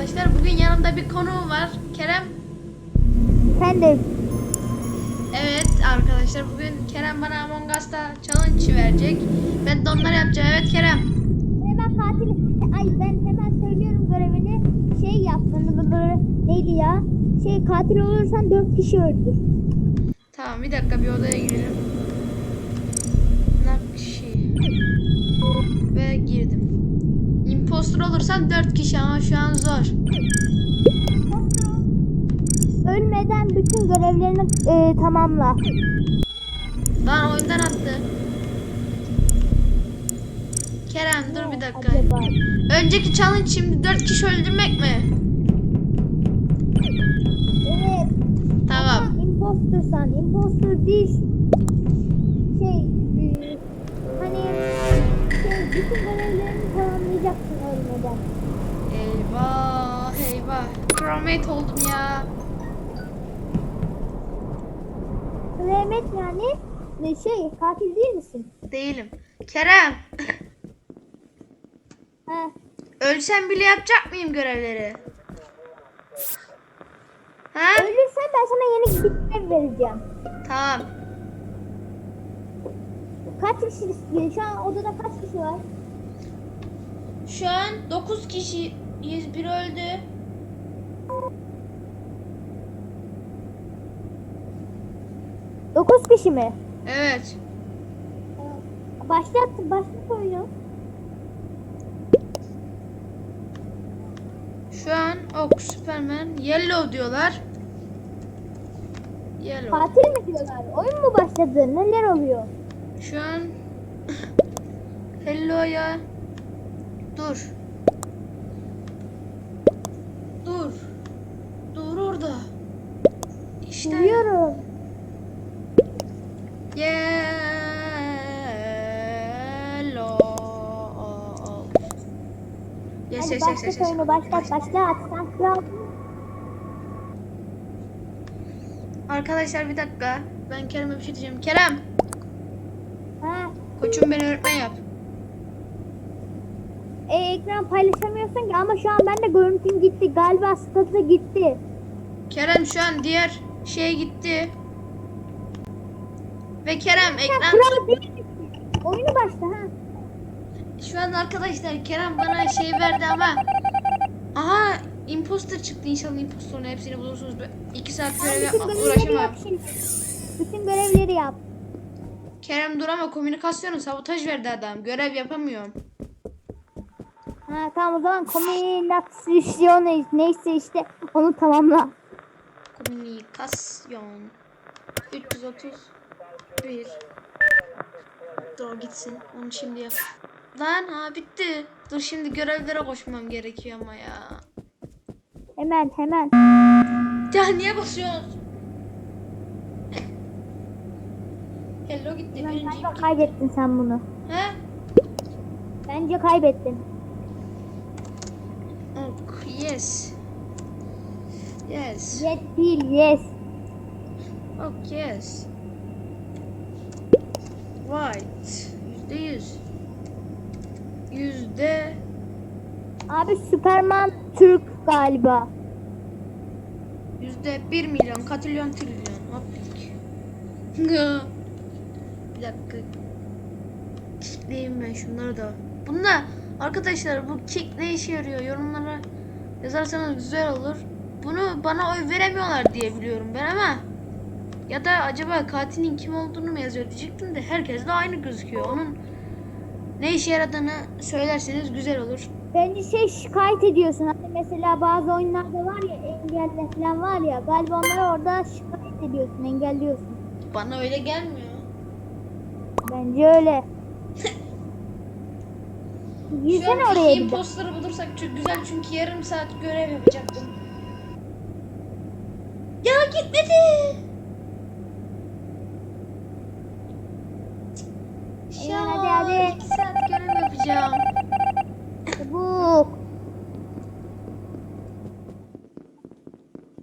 arkadaşlar. Bugün yanımda bir konuğum var. Kerem. Sen de Evet arkadaşlar bugün Kerem bana Among Us'ta challenge verecek. Ben de onları yapacağım. Evet Kerem. hemen katil ay ben hemen söylüyorum görevini şey yap böyle neydi ya şey katil olursan dört kişi öldür. Tamam bir dakika bir odaya girelim. Nakşi. Ve girdim. Impostor olursan 4 kişi ama şu an zor. Ölmeden bütün görevlerini e, tamamla. Lan oyundan attı. Kerem dur bir dakika. Acaba. Önceki challenge şimdi 4 kişi öldürmek mi? Evet. Tamam. Impostersan, imposter değil. Şey, e, hani şey, bütün tamamlayacaksın ölmeden. Eyvah eyvah. Crewmate oldum ya. Mehmet yani ne şey katil değil misin? Değilim. Kerem. He. Ölsem bile yapacak mıyım görevleri? Ha? Ölürsen ben sana yeni görev vereceğim. Tamam. Kaç kişi şu an odada kaç kişi var? Şu an 9 kişiyiz. Biri öldü. Dokuz kişi mi? Evet. Başlat, başlat oyunu. Şu an Ok, Superman, Yellow diyorlar. Yellow. Katil mi diyorlar? Oyun mu başladı? Neler oluyor? Şu an Hello'ya dur. Dur. Dur orada. İşte Biliyorum. Yellow. Yes, Hadi yes, yes, başlat yes, yes. oyunu başlat başlat. Kral. Arkadaşlar bir dakika. Ben Kerem'e bir şey diyeceğim. Kerem, Ha. koçum beni öğretmen yap. E, ekran paylaşamıyorsun ki ama şu an ben de görüntüm gitti. Galiba statı gitti. Kerem şu an diğer şeye gitti. Ve Kerem ekran kral değil? Oyunu başla ha. şu an arkadaşlar Kerem bana şey verdi ama aha imposter çıktı inşallah imposterın hepsini bulursunuz. 2 saat görev yapmak uğraşamam. Bütün görevleri yap. Kerem dur ama komünikasyonu sabotaj verdi adam. Görev yapamıyorum. Ha tamam o zaman kombinasyon ne- neyse işte onu tamamla. Komünikasyon 331 Dur o gitsin. Onu şimdi yap. Lan ha bitti. Dur şimdi görevlere koşmam gerekiyor ama ya. Hemen hemen. Ya niye basıyorsun? Hello gitti birinci. Bence kaybettin sen bunu. He? Bence kaybettin. Yes. Yes. Yes değil yes. Ok, yes. White. Yüzde yüz. Yüzde Abi Superman Türk galiba. Yüzde bir milyon, katrilyon, trilyon. Hoplik. bir dakika. Kickleyeyim ben şunları da. Bunda arkadaşlar bu kick ne işe yarıyor? Yorumlara yazarsanız güzel olur. Bunu bana oy veremiyorlar diye biliyorum ben ama ya da acaba katilin kim olduğunu mu yazıyor diyecektim de herkes de aynı gözüküyor. Onun ne işe yaradığını söylerseniz güzel olur. Bence şey şikayet ediyorsun. Hani mesela bazı oyunlarda var ya engelle falan var ya. Galiba onları orada şikayet ediyorsun, engelliyorsun. Bana öyle gelmiyor. Bence öyle. An oraya bir de. imposter'ı bulursak çok güzel çünkü yarım saat görev yapacaktım. Ya gitmedi. Eyvah, Ya hadi, hadi. iki saat görev yapacağım. Çabuk.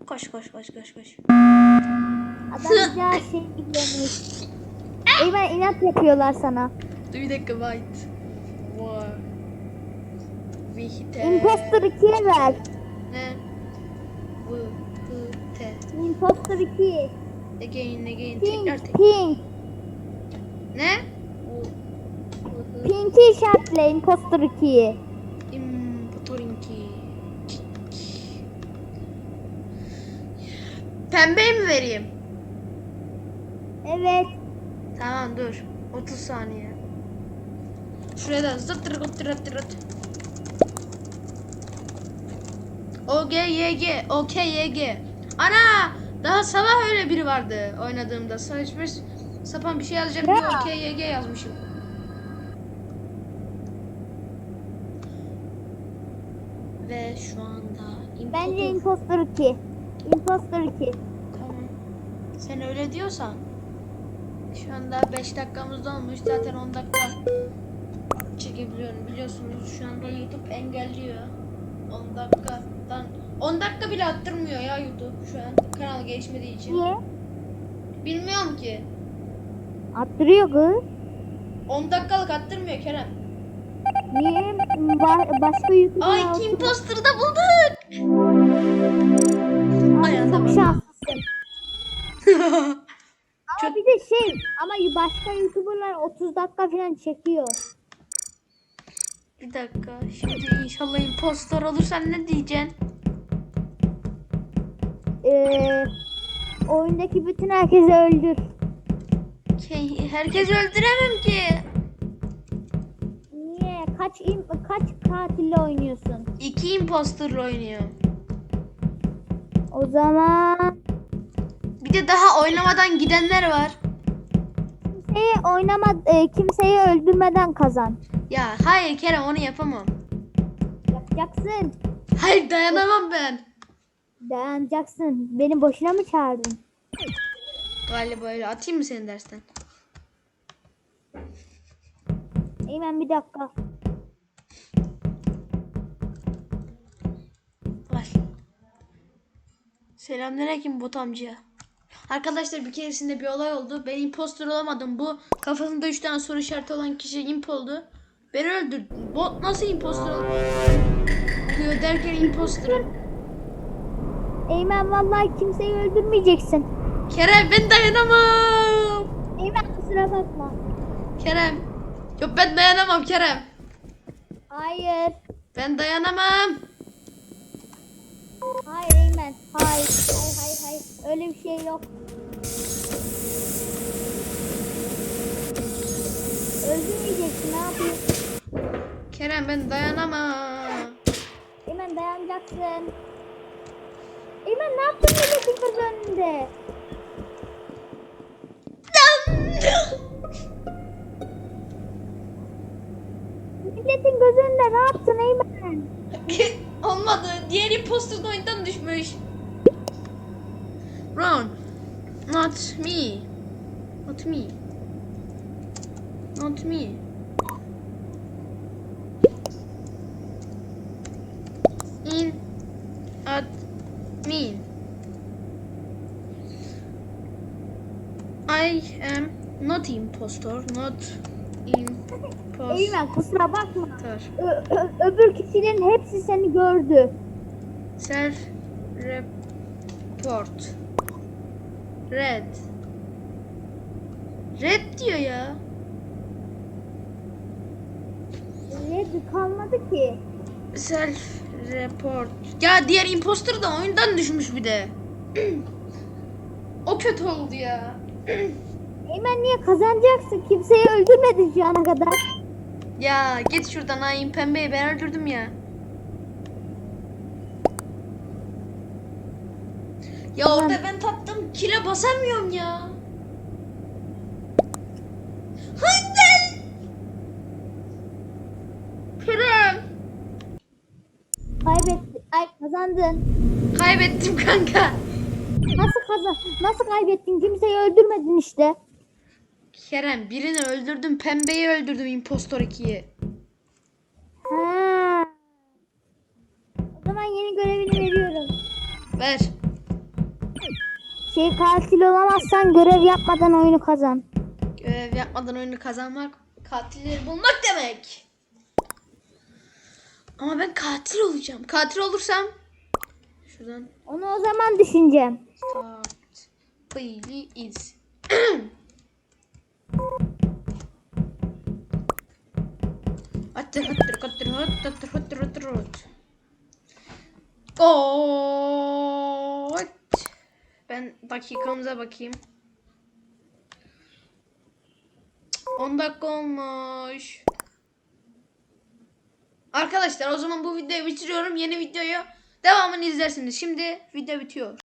Koş koş koş koş koş. Adamca şey bilmemiş. Eyvah inat yapıyorlar sana. Dur bir dakika white. War. Vihte. Imposter 2'ye ver. Imposter 2. Again again Pink, tekrar tekrar. pink. Ne? Pink'i işaretle Imposter 2'yi. Impotorinki. Pembeyi mi vereyim? Evet. Tamam dur. 30 saniye. Şuraya da zırt tırırt tırırt tırırt. O G Y G O K Y G. Ana! Daha sabah öyle biri vardı oynadığımda. Saçma sapan bir şey yazacak diye Ya. O K Y G yazmışım. Ve şu anda Bence Imposter 2. Imposter 2. Tamam. Sen öyle diyorsan. Şu anda 5 dakikamız olmuş. Zaten 10 dakika çekebiliyorum. Biliyorsunuz şu anda YouTube engelliyor. 10 dakikadan 10 dakika bile attırmıyor ya YouTube şu an kanal gelişmediği için. Niye? Bilmiyorum ki. Attırıyor kız. 10 dakikalık attırmıyor Kerem. Niye? Ba- başka YouTube'da Ay olsun. kim poster'da bulduk. Ay, Ay, çok şanslısın. Ama Çok- bir de şey ama başka YouTuber'lar 30 dakika falan çekiyor. Bir dakika. Şimdi inşallah impostor olursan ne diyeceksin? Ee, oyundaki bütün herkesi öldür. Ke- Herkes öldüremem ki. Niye? Kaç im- kaç katille oynuyorsun? İki imposter oynuyor. O zaman Bir de daha oynamadan gidenler var. kimseyi oynama e, kimseyi öldürmeden kazan. Ya hayır Kerem onu yapamam. Yapacaksın. Hayır dayanamam ben. Dayanacaksın. Beni boşuna mı çağırdın? Galiba öyle. Atayım mı seni dersten? Eymen bir dakika. Var. Selamünaleyküm bot amca. Arkadaşlar bir keresinde bir olay oldu. Ben impostor olamadım. Bu kafasında 3 tane soru işareti olan kişi imp oldu. Beni öldürdü. Bot nasıl impostor oluyor derken imposterım. Eymen vallahi kimseyi öldürmeyeceksin. Kerem ben dayanamam. Eymen kusura bakma. Kerem. Yok ben dayanamam Kerem. Hayır. Ben dayanamam. Hayır Eymen. Hayır. Hayır hayır hayır. Öyle bir şey yok. Öldürmeyeceksin ne yapayım? Kerem ben dayanamam. Eymen dayanacaksın. Eymen ne yaptın milletin kız önünde? Milletin göz önünde ne yaptın Eymen? Olmadı. Diğer imposter da oyundan düşmüş. Ron. Not me. Not me. Not me. I am not impostor. Not impostor. Eymen kusura bakma. Ö- ö- öbür kişilerin hepsi seni gördü. Self report. Red. Red diyor ya. Red kalmadı ki. Self report. Ya diğer imposter da oyundan düşmüş bir de. o kötü oldu ya. Eymen niye kazanacaksın? Kimseyi öldürmedin şu ana kadar. ya git şuradan ayın pembeyi ben öldürdüm ya. Ya orada ben tattım kile basamıyorum ya. Hadi. Kerem. Kaybettin. Ay kazandın. Kaybettim kanka. Kazan? Nasıl kaybettin? Kimseyi öldürmedin işte. Kerem birini öldürdüm. Pembeyi öldürdüm impostor 2'yi. Ha. O zaman yeni görevini veriyorum. Ver. Şey katil olamazsan görev yapmadan oyunu kazan. Görev yapmadan oyunu kazanmak katilleri bulmak demek. Ama ben katil olacağım. Katil olursam şuradan Onu o zaman düşüneceğim. Start. Please. Attır attır attır attır attır attır attır. Gol. Ben dakikamıza bakayım. 10 dakika olmuş. Arkadaşlar o zaman bu videoyu bitiriyorum. Yeni videoyu devamını izlersiniz. Şimdi video bitiyor.